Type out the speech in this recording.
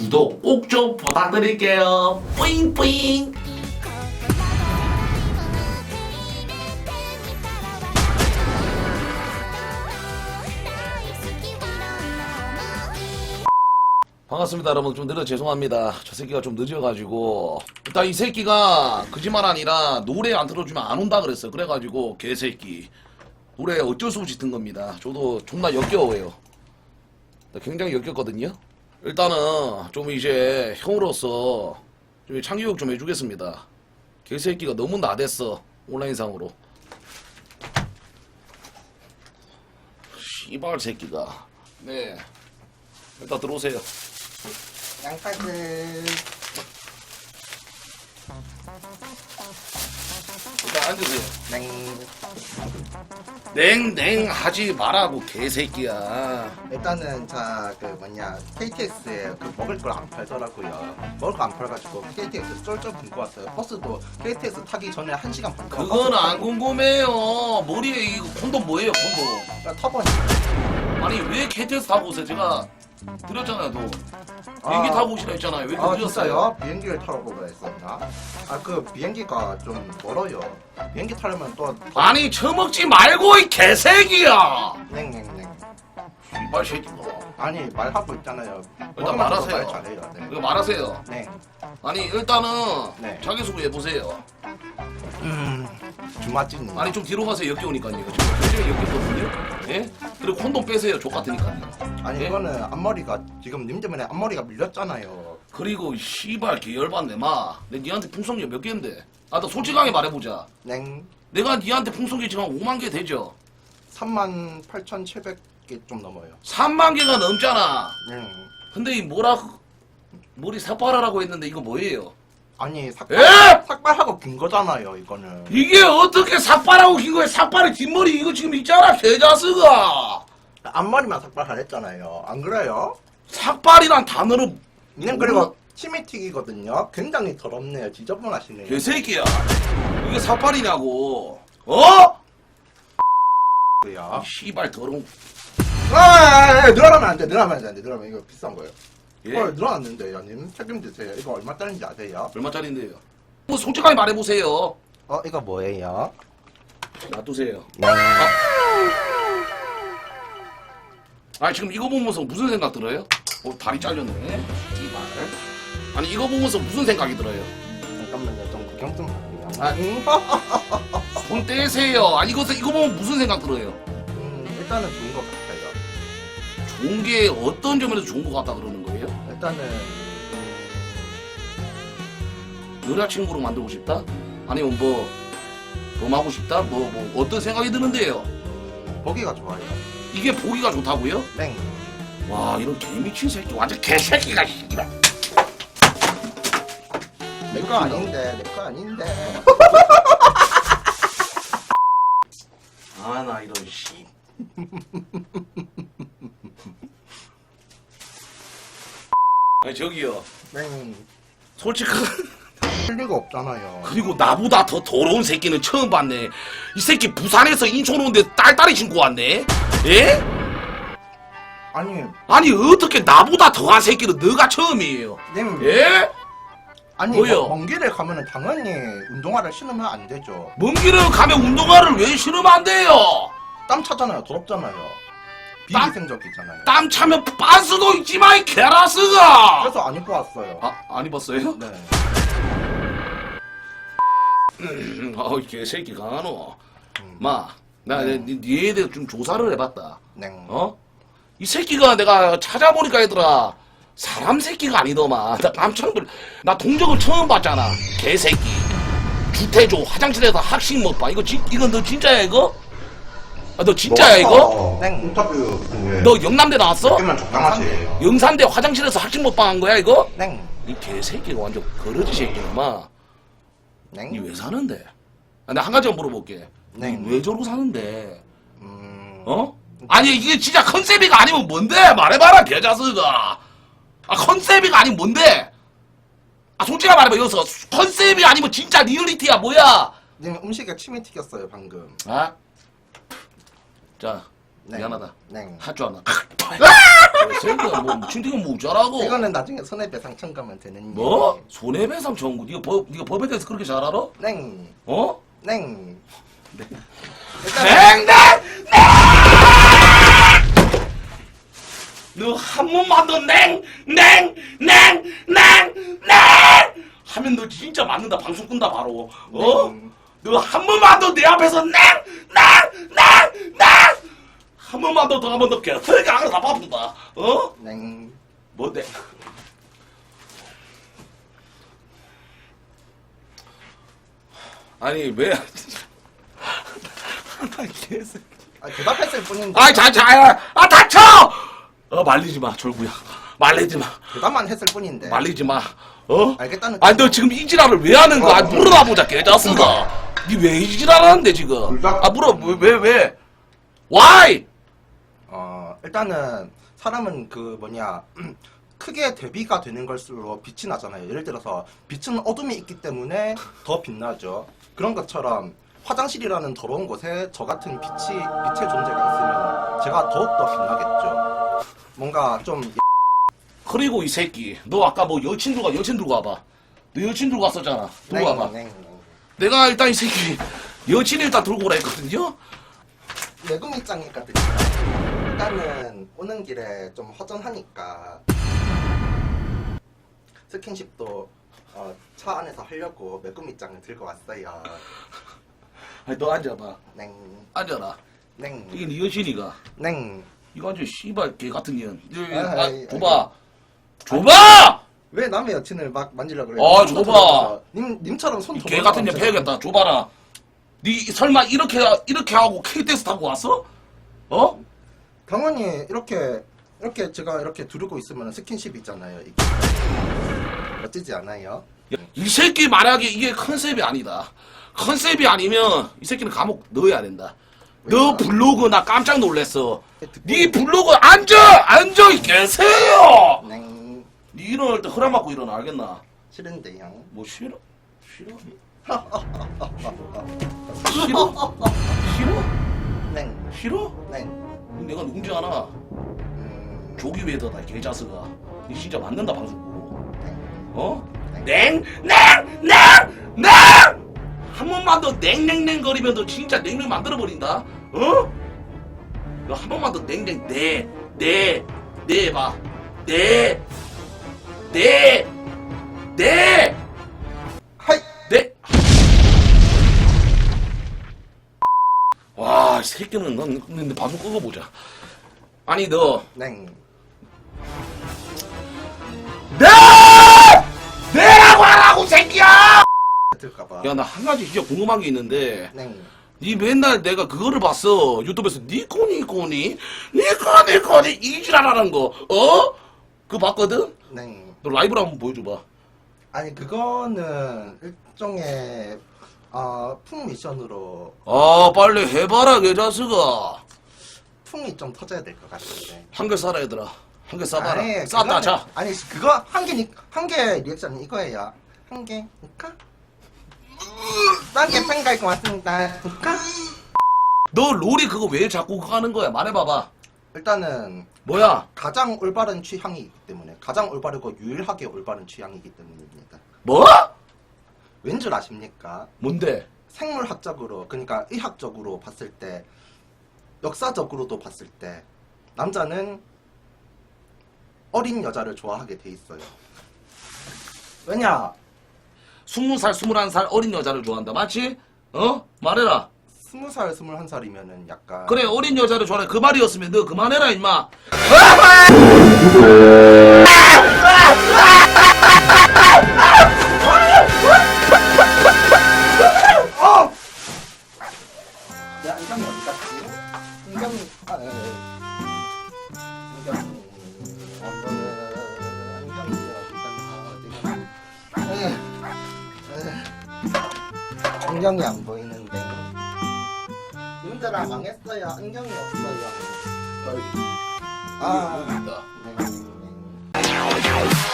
구독 꼭 좀 부탁드릴게요. 뿌잉뿌잉. 반갑습니다 여러분. 좀 늦어 죄송합니다. 저 새끼가 좀 늦어가지고. 일단 이 새끼가 거짓말 아니라 노래 안 틀어주면 안 온다 그랬어 그래가지고 개새끼. 노래 어쩔 수 없이 든 겁니다. 저도 존나 역겨워요. 굉장히 역겹거든요 일단은 좀 이제 형으로서 좀 창교육 좀 해주겠습니다. 개새끼가 너무 나댔어 온라인상으로. 씨발 새끼가. 네. 일단 들어오세요. 양파들. 일단 앉으세요. 냉 냉냉 하지 말라고 개새끼야. 일단은 자 그 뭐냐 KTX에 그 먹을 걸 안 팔더라고요. 먹을 거안 팔아가지고 KTX 쫄쫄 굶고 왔어요. 버스도 KTX 타기 전에 한 시간 반 동안 그건 안 궁금해요. 머리에 이거 콘돔 뭐예요 콘돔? 터보니 아니 왜 KTX 타고 오세요 제가 드렸잖아요 또. 아. 비행기 타고 오시라 했잖아요. 왜아 그러셨어요? 진짜요? 비행기를 타러 보라 했었나? 아그 비행기가 좀 멀어요. 비행기 타려면 또 아니 처먹지 말고 이 개새끼야! 냉냉냉 이발 새끼가. 아니 말하고 있잖아요. 일단 말하세요. 말 잘해요. 네. 이거 말하세요. 네. 아니 일단은 네. 자기 소개 해보세요. 음 주마찌님 아니 좀 뒤로 가세요. 역겨우니까요. 지금 굉장히 역겹거든요. 예? 그리고 콘돔 빼세요. 족같으니까요 아니 예? 이거는 앞머리가 지금 님 때문에 앞머리가 밀렸잖아요. 그리고 씨발 개 열받네 마. 내 니한테 풍성력 몇 개인데? 아, 나 솔직하게 말해보자. 냉 내가 니한테 풍성기 지금 한 5만 개 되죠? 3만 8,700개 좀 넘어요. 3만 개가 넘잖아. 냉 근데 이 뭐라 머리 삭발하라고 했는데 이거 뭐예요? 아니 삭발 에? 삭발하고 긴 거잖아요. 이거는 이게 어떻게 삭발하고 긴 거야? 삭발의 뒷머리 이거 지금 있잖아 개자스가. 앞머리만 삭발하랬잖아요. 안 그래요? 삭발이란 단어는 님 그리고 치미틱이거든요. 굉장히 더럽네요. 지저분하시네요. 개새끼야. 이게 삭발이냐고. 어? 야. 씨발 더러운. 아, 늘어나면 안 돼. 늘어나면 안 돼. 늘어나면 이거 비싼 거예요. 예? 어, 늘어났는데요. 님 책임지세요. 이거 얼마짜리인지 아세요? 얼마짜린데요? 뭐 솔직하게 말해보세요. 어, 이거 뭐예요? 놔두세요. 냉. 아니 지금 이거 보면서 무슨 생각 들어요? 어 다리 잘렸네. 이발. 아니 이거 보면서 무슨 생각이 들어요? 잠깐만요. 좀 구경 좀 할게요. 아. 음, 손 떼세요. 아니 이거 이거 보면 무슨 생각 들어요? 음, 일단은 좋은 것 같아요. 좋은 게 어떤 점에서 좋은 것 같다 그러는 거예요? 일단은 여자친구로 만들고 싶다? 아니면 뭐 범하고 싶다? 뭐, 뭐 어떤 생각이 드는데요? 음, 보기가 좋아요. 이게 보기가 좋다고요? 땡. 와 이런 개미친 새끼 완전 개새끼가 씨발. 내거 아닌데, 내 거 아닌데. 아 나 이런 씨. 아니 저기요. 땡. 솔직한 할 리가 없잖아요. 그리고 나보다 더 더러운 새끼는 처음 봤네. 이 새끼 부산에서 인천 오는데 딸딸이 신고 왔네. 예? 아니, 아니 어떻게 나보다 더한 새끼는 너가 처음이에요. 님. 예? 아니, 뭐요? 먼 길을 가면은 당연히 운동화를 신으면 안 되죠. 먼 길을 가면 운동화를 왜 신으면 안 돼요? 땀 차잖아요. 더럽잖아요. 땀? 비위생적이잖아요. 땀 차면 빤스도 있지만 이 개라스가. 그래서 안 입고 왔어요. 아, 안 입었어요? 네. 어이 개새끼 강하노. 음. 마, 나 네. 니, 니에 대해 좀 조사를 해봤다. 땡. 어? 이 새끼가 내가 찾아보니까 얘들아 사람 새끼가 아니더만 나 깜짝 놀. 나 동정을 처음 봤잖아. 개새끼. 주태조 화장실에서 학식 먹방 이거 진 이건 너 진짜야 이거? 아, 너 진짜야 이거? 땡. 인터뷰 너 영남대 나왔어? 조금만 적당하지. 영산대 화장실에서 학식 먹방 한 거야 이거? 땡. 이 개새끼가 완전 거러지 새끼구만. 땡. 니왜 사는데? 아, 나한 가지만 물어볼게. 네. 니왜 저러고 사는데? 음. 어? 아니 이게 진짜 컨셉이가 아니면 뭔데? 말해봐라 개자스가. 아 컨셉이가 아니면 뭔데? 아 솔직하게 말해봐 여기서 컨셉이 아니면 진짜 리얼리티야 뭐야? 님 음식에 침이 튀겼어요 방금. 아? 자 네. 미안하다. 네. 할줄 아나. 새끼야 뭐 칭팅은 모자라고. 이거는 나중에 손해배상 청구하면 되는 뭐? 손해배상 청구. 네가 법 네가 법에 대해서 그렇게 잘 알아? 네. 어? 네. 네. 일단 냉냉! 너한 번만 더 냉! 냉! 냉! 냉! 냉! 하면 너 진짜 맞는다. 방송 끈다 바로. 어? 냉. 너 한 번만 더 내 앞에서 냉! 냉! 냉! 냉! 한 번만 더 더 하면 너 개털게 안으로 다 바쁜다. 어? 네. 뭔데? 아니 왜? 나 개새끼. 아, 대답했을 뿐인데 아, 자, 자, 아, 닥쳐! 어, 말리지 마, 졸구야. 말리지 마. 대답만 했을 뿐인데 말리지 마. 어? 알겠다는 아니, 너 지금 이 지랄을 왜 하는 거야? 아니, 물어봐 보자, 개자스가. 니왜 이지랄 하는데, 지금? 아, 물어, 왜, 왜, 왜? Why? 어, 일단은 사람은 그 뭐냐 크게 대비가 되는 걸수록 빛이 나잖아요. 예를 들어서 빛은 어둠이 있기 때문에 더 빛나죠. 그런 것처럼 화장실이라는 더러운 곳에 저 같은 빛이 빛의 존재가 있으면 제가 더욱더 빛나겠죠. 뭔가 좀 그리고 이 새끼, 너 아까 뭐 여친 들고 와, 여친 들고 와봐. 너 여친 들고 왔었잖아. 들고 와봐. 냉, 냉, 내가 일단 이 새끼, 여친 일단 들고 오라 했거든요? 내금 입장이니까든요. 일단은 오는 길에 좀 허전하니까 스킨십도 어, 차 안에서 하려고 매금 입장을 들고 왔어요. 아니, 너 앉아봐. 냉, 앉아라. 냉, 이게 네 여친이가. 냉. 이거 완전 씨발 개 같은 년. 이거, 아, 아, 아이, 줘봐. 줘봐! 왜 남의 여친을 막 만지려고 그래요? 아, 줘봐. 님, 님처럼 손이개 같은 년 패야겠다. 줘봐라. 니 설마 이렇게 이렇게 하고 KTX 타고 왔어? 어? 당연히 이렇게 이렇게 제가 이렇게 두르고 있으면 스킨십 있잖아요. 이게. 멋지지 않아요? 야, 이 새끼 만약에 이게 컨셉이 아니다. 컨셉이 아니면 이 새끼는 감옥 넣어야 된다. 너? 블로그 나 깜짝 놀랐어. 니 블로그 앉아! 앉아 이 계세요! 냉. 니 일어날 때 허락 받고 일어나 알겠나? 싫은데요. 뭐 싫어? 싫어? 싫어? 싫어? 냉. 싫어? 냉. 내가 누군지 알아? 음, 조기 웨더다 개자스가. 니 진짜 맞는다 방송 보고. 냉. 어? 냉! 냉! 냉! 냉! 한 번만 더 냉냉냉 거리면 너 진짜 냉냉 만들어 버린다. 어? 너 한 번만 더 냉냉 네, 네, 네. 네, 네, 네, 하이. 네. 와, 이 새끼는 넌 근데 방송 끄고 보자. 아니 너 냉. 네! 네라고 하라고 새끼야! 들까봐. 야 나 한 가지 진짜 궁금한 게 있는데 냉. 니 맨날 내가 그거를 봤어 유튜브에서 니코 니코니 니코 니코니 이지랄하는 거 어? 그거 봤거든? 냉. 너 라이브로 한번 보여줘봐 아니 그거는 일종의 아, 풍 미션으로 아 빨리 해봐라 개자스가 풍이 좀 터져야 될 것 같은데. 한개 싸라 얘들아 한개 싸봐라 아니, 그거는- 자 아니 그거 한 개, 한 개 리액션은 이거예요. 한 개, 볼까? 딴게 팬갈 것 같습니다. 볼까? 너 롤이 그거 왜 자꾸 하는 거야 말해봐봐 일단은 뭐야 가장 올바른 취향이기 때문에 가장 올바르고 유일하게 올바른 취향이기 때문입니다. 뭐? 왠 줄 아십니까? 뭔데? 생물학적으로 그러니까 의학적으로 봤을 때 역사적으로도 봤을 때 남자는 어린 여자를 좋아하게 돼 있어요. 왜냐? 스무 살 스물한 살 어린 여자를 좋아한다 맞지? 어? 말해라 스무 살, 스물한 살이면은 약간 그래 어린 여자를 좋아해 그 말이었으면 너 그만해라 임마 어! 야, 인간이 어디 갔지? 인간이, 아, 예, 예. 인간이, 어떤, 인간이 어디 갔나, 어디 갔나. 예, 예. 안경이 안 보이는 데. 님들아, 망했어요. 안경이 없어요. 아, 네, 네, 네.